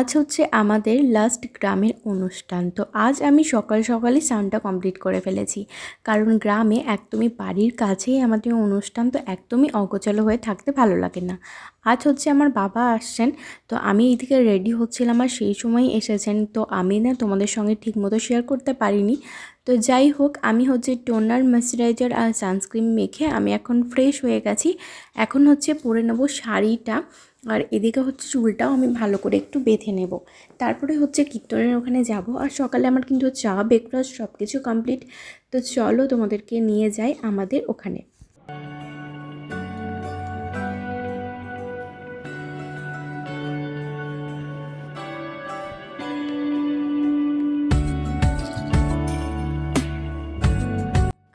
আজ হচ্ছে আমাদের লাস্ট গ্রামের অনুষ্ঠান। তো আজ আমি সকাল সকালই স্নানটা কমপ্লিট করে ফেলেছি। কারণ গ্রামে একদমই বাড়ির কাছেই আমাদের অনুষ্ঠান, তো একদমই অগোছালো হয়ে থাকতে ভালো লাগে না। আজ হচ্ছে আমার বাবা আসছেন, তো আমি এইদিকে রেডি হচ্ছিলাম আর সেই সময় এসেছেন। তো আমি না তোমাদের সঙ্গে ঠিকমতো শেয়ার করতে পারিনি। তো যাই হোক, আমি হচ্ছে টোনার ময়শ্চারাইজার আর সানস্ক্রিন মেখে আমি এখন ফ্রেশ হয়ে গেছি। এখন হচ্ছে পরে নেব শাড়িটা। আর এদিকে হচ্ছে চুলটাও আমি ভালো করে একটু বেঁধে নেব। তারপরে হচ্ছে কীর্তনের ওখানে যাব। আর সকালে আমার কিন্তু চা ব্রেকফাস্ট সব কিছু কমপ্লিট তো চলো তোমাদেরকে নিয়ে যাই আমাদের ওখানে।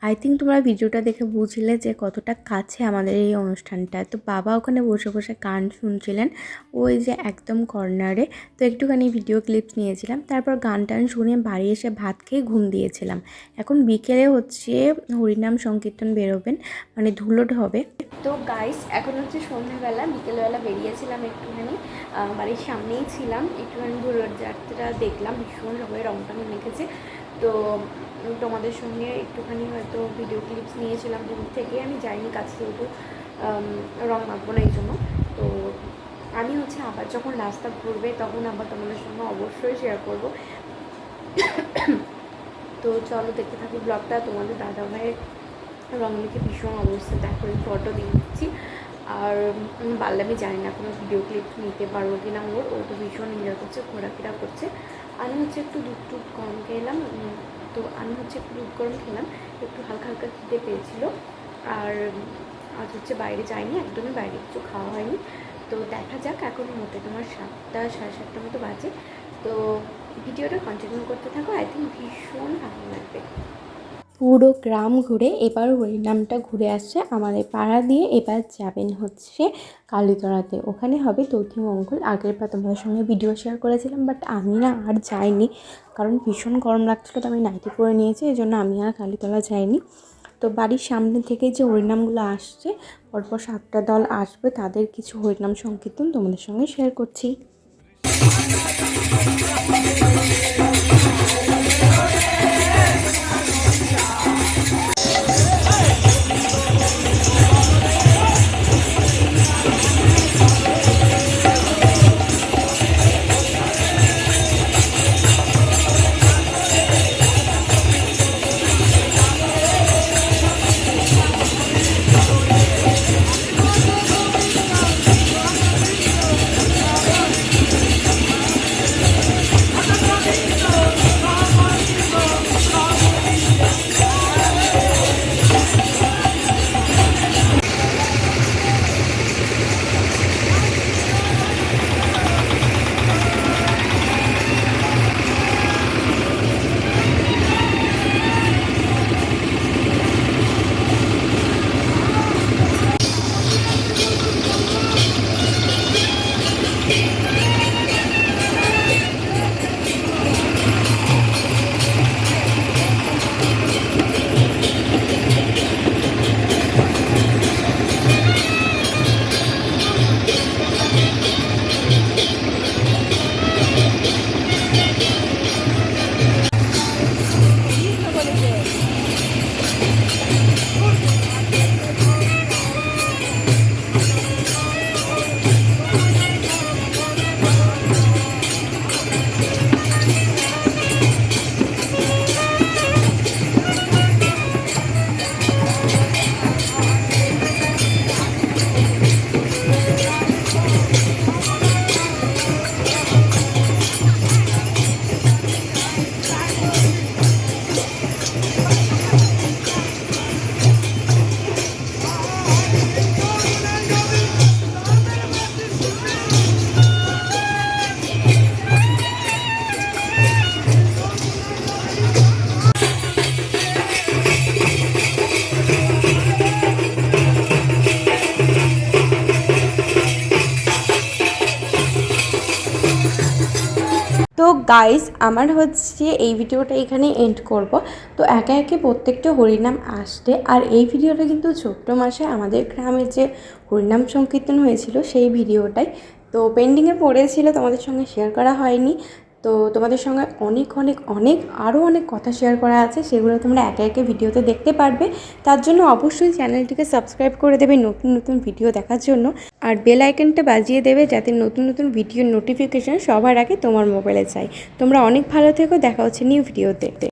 আই থিঙ্ক তোমরা ভিডিওটা দেখে বুঝলে যে কতটা কাছে আমাদের এই অনুষ্ঠানটা। তো বাবা ওখানে বসে বসে গান শুনছিলেন, ওই যে একদম কর্নারে। তো একটুখানি ভিডিও ক্লিপস নিয়েছিলাম, তারপর গান টান শুনে বাড়ি এসে ভাত খেয়ে ঘুম দিয়েছিলাম। এখন বিকেলে হচ্ছে হরিনাম সংকীর্তন বেরোবেন মানে ধুলোট হবে। তো গাইস এখন হচ্ছে সন্ধ্যাবেলা, বিকেলবেলা বেরিয়েছিলাম একটুখানি বাড়ির সামনেই ছিলাম, একটুখানি ধুলোর যাত্রা দেখলাম, ভীষণ সবাই রং টং মেখেছে। তো তোমাদের সঙ্গে একটুখানি হয়তো ভিডিও ক্লিপস নিয়েছিলাম দূর থেকে, আমি যাইনি কাছে যেহেতু রং মাখবো না এই জন্য। তো আমি হচ্ছে আবার যখন রাস্তা ঘুরবে তখন আবার তোমাদের সঙ্গে অবশ্যই শেয়ার করব। তো চলো দেখতে থাকি ব্লগটা তোমাদের দাদা ভাইয়ের রং ভীষণ অবস্থা, দেখো ফটো দিয়ে দিচ্ছি। আর আমি জানি না কোনো ভিডিও ক্লিপ নিতে পারব কি না ওর ও তো ভীষণ এনজয় করছে, ঘোরাফেরা করছে। আমি হচ্ছে একটু দুধ টুধ গরম খেলাম তো আমি হচ্ছে একটু দুধ গরম খেলাম, একটু হালকা হালকা খিদে পেয়েছিল। আর আজ হচ্ছে বাইরে যাইনি, একদমই বাইরে কিছু খাওয়া হয়নি। তো দেখা যাক এখন মোটে তোমার সাতটা, সাড়ে সাতটার মতো বাজে। তো ভিডিওটা কন্টিনিউ করতে থাকো আই থিঙ্ক ভীষণ ভালো লাগবে। পুরো গ্রাম ঘুরে এবার হরিনামটা ঘুরে আসছে। আমাদের পাড়া দিয়ে এবার যাবেন হচ্ছে কালীতলাতে। ওখানে হবে তৌথি মঙ্গল। আগের বার তোমাদের সঙ্গে ভিডিও শেয়ার করেছিলাম বাট আমি না আর যাইনি। কারণ ভীষণ গরম লাগছিল, তো আমি নাইটি পরে নিয়েছি এই জন্য আমি আর কালীতলা যাইনি। তো বাড়ির সামনে থেকে যে হরিনামগুলো আসছে, পরপর সাতটা দল আসবে, তাদের কিছু হরিনাম সংকীর্তন তোমাদের সঙ্গে শেয়ার করছি। গাইস আমার হচ্ছে এই ভিডিওটা এখানে এন্ড করব। তো একে একে প্রত্যেকটা হরিনাম আসতে আর এই ভিডিওটা কিন্তু ছোট্ট মাসে আমাদের গ্রামে যে হরিনাম সংকীর্তন হয়েছিল, সেই ভিডিওটাই। তো পেন্ডিংয়ে পড়েছিল, তোমাদের সঙ্গে শেয়ার করা হয়নি। তো তোমাদের সঙ্গে অনেক অনেক অনেক আরও অনেক কথা শেয়ার করা আছে, সেগুলো তোমরা একে একে ভিডিওতে দেখতে পারবে। তার জন্য অবশ্যই চ্যানেলটিকে সাবস্ক্রাইব করে দেবে নতুন নতুন ভিডিও দেখার জন্য। আর বেল আইকনটা বাজিয়ে দেবে যাতে নতুন নতুন ভিডিওর নোটিফিকেশান সবার আগে তোমার মোবাইলে চাই তোমরা অনেক ভালো থেকো, দেখা হচ্ছে নিউ ভিডিওতে